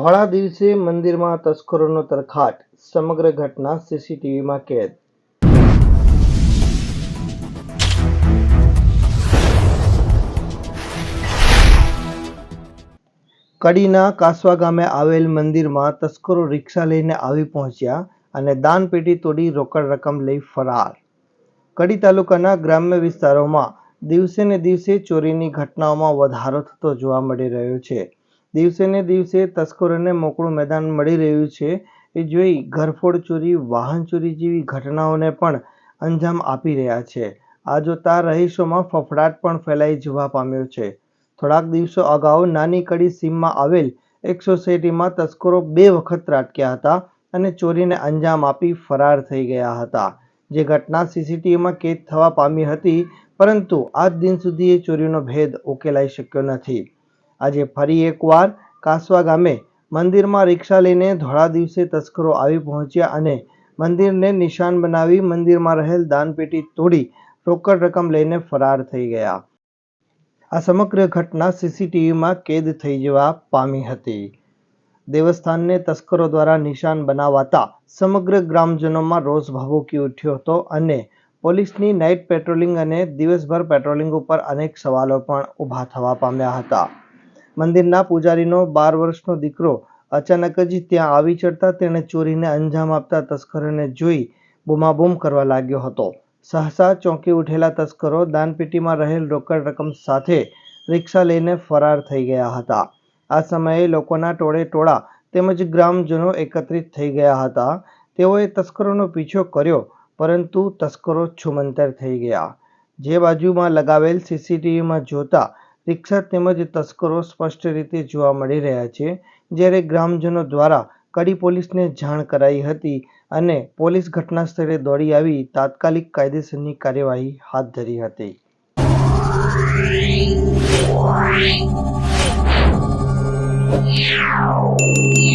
ધોળા દિવસે મંદિરમાં તસ્કરોનો તરખાટ, સમગ્ર ઘટના સીસીટીવીમાં કેદ. કડીના કાસવા ગામે આવેલ મંદિરમાં તસ્કરો રિક્ષા લઈને આવી પહોંચ્યા અને દાનપેટી તોડી રોકડ રકમ લઈ ફરાર. કડી તાલુકાના ગ્રામ્ય વિસ્તારોમાં દિવસે ને દિવસે ચોરીની ઘટનાઓમાં વધારો થતો જોવા મળી રહ્યો છે. દિવસે ને દિવસે તસ્કરોને મોકળું મેદાન મળી રહ્યું છે. એ જોઈ ઘરફોડ ચોરી, વાહન ચોરી જેવી ઘટનાઓને પણ અંજામ આપી રહ્યા છે. આ જોતા રહીશોમાં ફફડાટ પણ ફેલાઈ જવા પામ્યો છે. થોડાક દિવસો અગાઉ નાની કડી સીમમાં આવેલ એક સોસાયટીમાં તસ્કરો બે વખત ત્રાટક્યા હતા અને ચોરીને અંજામ આપી ફરાર થઈ ગયા હતા. જે ઘટના સીસીટીવીમાં કેદ થવા પામી હતી, પરંતુ આજ દિન સુધી એ ચોરીનો ભેદ ઉકેલાઈ શક્યો નથી. આજે ફરી એકવાર કાસવા ગામે મંદિરમાં રિક્ષા લઈને ધોળા દિવસે તસ્કરો આવી પહોંચ્યા અને મંદિરને નિશાન બનાવી મંદિરમાં રહેલ દાનપેટી તોડી રોકડ રકમ લઈને ફરાર થઈ ગયા. આ સમગ્ર ઘટના સીસીટીવીમાં કેદ થઈ જવા પામી હતી. દેવસ્થાનને તસ્કરો દ્વારા નિશાન બનાવાતા સમગ્ર ગ્રામજનોમાં રોષ ભાવુકી ઉઠ્યો હતો અને પોલીસની નાઇટ પેટ્રોલિંગ અને દિવસભર પેટ્રોલિંગ ઉપર અનેક સવાલો પણ ઊભા થવા પામ્યા હતા. મંદિરના પૂજારીનો બાર વર્ષનો દીકરો અચાનક જ ત્યાં આવી ચડતા તેણે ચોરીને અંજામ આપતા તસ્કરોને જોઈ બૂમાબૂમ કરવા લાગ્યો હતો. સહસા ચોંકી ઉઠેલા તસ્કરો દાનપેટીમાં રહેલ રોકડ રકમ સાથે રિક્ષા લઈને ફરાર થઈ ગયા હતા. આ સમયે લોકોના ટોળે ટોળા તેમજ ગ્રામજનો એકત્રિત થઈ ગયા હતા. તેઓએ તસ્કરોનો પીછો કર્યો, પરંતુ તસ્કરો છુમંતર થઈ ગયા. જે બાજુમાં લગાવેલ સીસીટીવીમાં જોતા રિક્ષા તેમજ તસ્કરો સ્પષ્ટ રીતે જોવા મળી રહ્યા છે જ્યારે ગ્રામજનો દ્વારા કડી પોલીસને જાણ કરાઈ હતી અને પોલીસ ઘટના સ્થળે દોડી આવી, તાત્કાલિક કાયદેસરની કાર્યવાહી હાથ ધરી હતી Yeah.